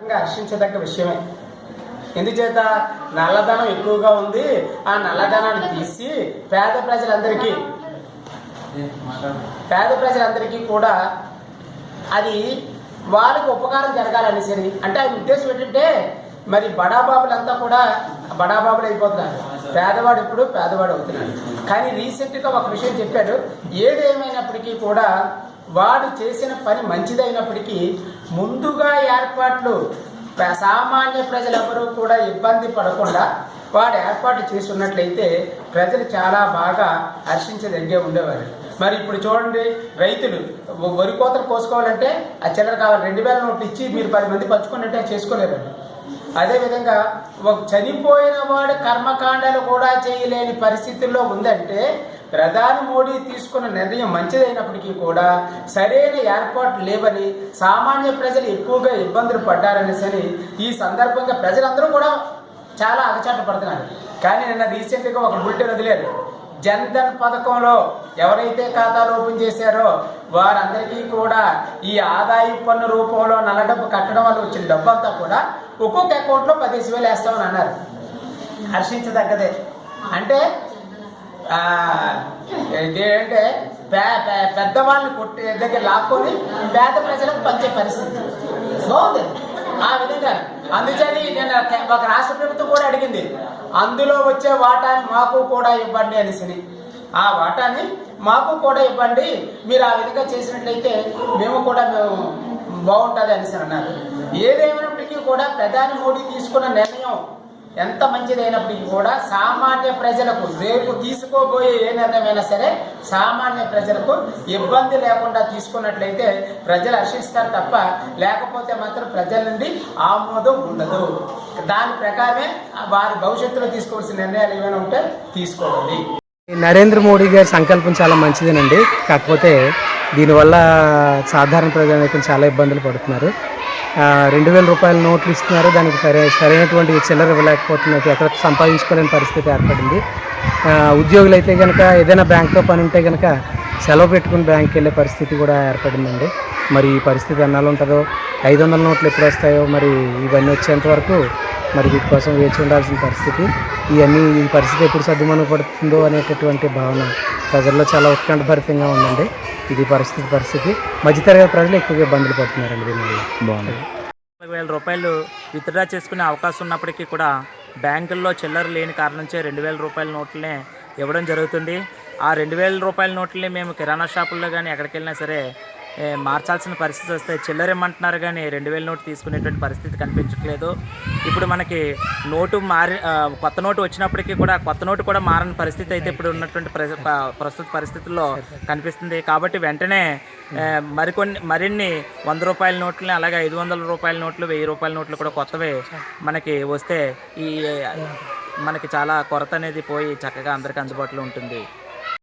హర్షించదగ్గ విషయమే. ఎందుచేత నల్లధనం ఎక్కువగా ఉంది ఆ నల్లధనాన్ని తీసి పేద ప్రజలందరికీ పేద ప్రజలందరికీ కూడా అది వాళ్ళకి ఉపకారం జరగాలని సరి. అంటే ఆయన ఉద్దేశం ఏంటంటే మరి బడాబాబులంతా కూడా బడాబాబులు అయిపోతున్నారు. పేదవాడు ఇప్పుడు పేదవాడు అవుతున్నాడు. కానీ రీసెంట్గా ఒక విషయం చెప్పాడు. ఏదేమైనప్పటికీ కూడా వాడు చేసిన పని మంచిదైనప్పటికీ ముందుగా ఏర్పాట్లు సామాన్య ప్రజలెవరూ కూడా ఇబ్బంది పడకుండా వాడు ఏర్పాటు చేస్తున్నట్లయితే ప్రజలు చాలా బాగా హర్షించదగ్గే ఉండేవారు. మరి ఇప్పుడు చూడండి రైతులు వరి కోతలు కోసుకోవాలంటే ఆ చిల్లర కావాలి. రెండు వేల నోట్లు ఇచ్చి మీరు పది మంది పంచుకున్నట్టే చేసుకోలేరండి అదేవిధంగా ఒక చనిపోయిన వాడు కర్మకాండాలు కూడా చేయలేని పరిస్థితుల్లో ఉందంటే ప్రధాని మోడీ తీసుకున్న నిర్ణయం మంచిదైనప్పటికీ కూడా సరైన ఏర్పాట్లు లేవని సామాన్య ప్రజలు ఎక్కువగా ఇబ్బందులు పడ్డారనేసరి ఈ సందర్భంగా ప్రజలందరూ కూడా చాలా అగచాట పడుతున్నారు. కానీ నిన్న రీసెంట్గా ఒక బులెటిన్ వదిలేరు. జన్ధన్ పథకంలో ఎవరైతే ఖాతాలు ఓపెన్ చేశారో వారందరికీ కూడా ఈ ఆదాయ పన్ను రూపంలో నల్ల డబ్బు కట్టడం వల్ల వచ్చిన డబ్బు అంతా కూడా ఒక్కొక్క అకౌంట్లో పదిహేను వేలు వేస్తామని అన్నారు. హర్షించదగ్గదే. అంటే ఏంటంటే పే- పే- పెద్దవాళ్ళని కొట్టి దగ్గర లాక్కొని పేద ప్రజలకు పంచే పరిస్థితి. బాగుంది. ఆ విధంగా. అందుకని నేను ఒక రాష్ట్ర ప్రభుత్వం కూడా అడిగింది. అందులో వచ్చే వాటాని మాకు కూడా ఇవ్వండి అనేసి. ఆ వాటాని మాకు కూడా ఇవ్వండి. మీరు ఆ విధంగా చేసినట్లయితే మేము కూడా మేము బాగుంటుంది అనేసి అన్నారు. ఏదేమైనప్పటికీ కూడా ప్రధాని మోడీ తీసుకున్న నిర్ణయం ఎంత మంచిదైనప్పటికీ కూడా సామాన్య ప్రజలకు రేపు తీసుకోబోయే ఏ నిర్ణయమైనా సరే సామాన్య ప్రజలకు ఇబ్బంది లేకుండా తీసుకున్నట్లయితే ప్రజలు హర్షిస్తారు తప్ప లేకపోతే మాత్రం ప్రజల నుండి ఆమోదం ఉండదు. దాని ప్రకారమే వారి భవిష్యత్తులో తీసుకోవాల్సిన నిర్ణయాలు ఏమైనా ఉంటే తీసుకోవాలి. నరేంద్ర మోడీ గారి సంకల్పం చాలా మంచిదేనండి. కాకపోతే దీనివల్ల సాధారణ ప్రజానికం చాలా ఇబ్బందులు పడుతున్నారు. రెండు వేల రూపాయల నోట్లు ఇస్తున్నారు. దానికి సరే సరైనటువంటి చిల్లర ఇవ్వలేకపోతున్నది ఎక్కడ సంపాదించుకోలేని పరిస్థితి ఏర్పడింది. ఉద్యోగులు అయితే కనుక ఏదైనా బ్యాంక్తో పని ఉంటే కనుక సెలవు పెట్టుకుని బ్యాంక్కి వెళ్ళే పరిస్థితి కూడా ఏర్పడిందండి. మరి ఈ పరిస్థితి ఎన్నాళ్ళు ఉంటుందో ఐదు వందల నోట్లు ఎప్పుడు వస్తాయో మరి ఇవన్నీ వచ్చేంత వరకు మరి వీటి కోసం వేచి ఉండాల్సిన పరిస్థితి. ఇవన్నీ ఈ పరిస్థితి ఎప్పుడు సర్దుమణపడుతుందో అనేటటువంటి భావన ప్రజల్లో చాలా ఉత్కంఠభరితంగా ఉందండి. ఇది పరిస్థితి పరిస్థితి. మధ్యతరగతి ప్రజలు ఎక్కువగా ఇబ్బందులు పడుతున్నారండి దీనివల్ల. బాగుంది. వేల రూపాయలు విత్డ్రా చేసుకునే అవకాశం ఉన్నప్పటికీ కూడా బ్యాంకుల్లో చిల్లర లేని కారణంచే రెండు వేల రూపాయల నోట్లనే ఇవ్వడం జరుగుతుంది. ఆ రెండు వేల రూపాయల నోట్లని మేము కిరాణా షాపుల్లో కానీ ఎక్కడికి వెళ్ళినా సరే మార్చాల్సిన పరిస్థితి వస్తే చిల్లరమ్మంటున్నారు కానీ రెండు వేల నోటు తీసుకునేటువంటి పరిస్థితి కనిపించట్లేదు. ఇప్పుడు మనకి నోటు మారి కొత్త నోటు వచ్చినప్పటికీ కూడా కొత్త నోటు కూడా మారని పరిస్థితి అయితే ఇప్పుడు ఉన్నటువంటి ప్ర- ప్రస్తుత పరిస్థితుల్లో కనిపిస్తుంది. కాబట్టి వెంటనే మరికొన్ని మరిన్ని వంద రూపాయల నోట్లని అలాగే ఐదు వందల రూపాయల నోట్లు వెయ్యి రూపాయల నోట్లు కూడా కొత్తవి మనకి వస్తే ఈ మనకి చాలా కొరత అనేది పోయి చక్కగా అందరికీ అందుబాటులో ఉంటుంది.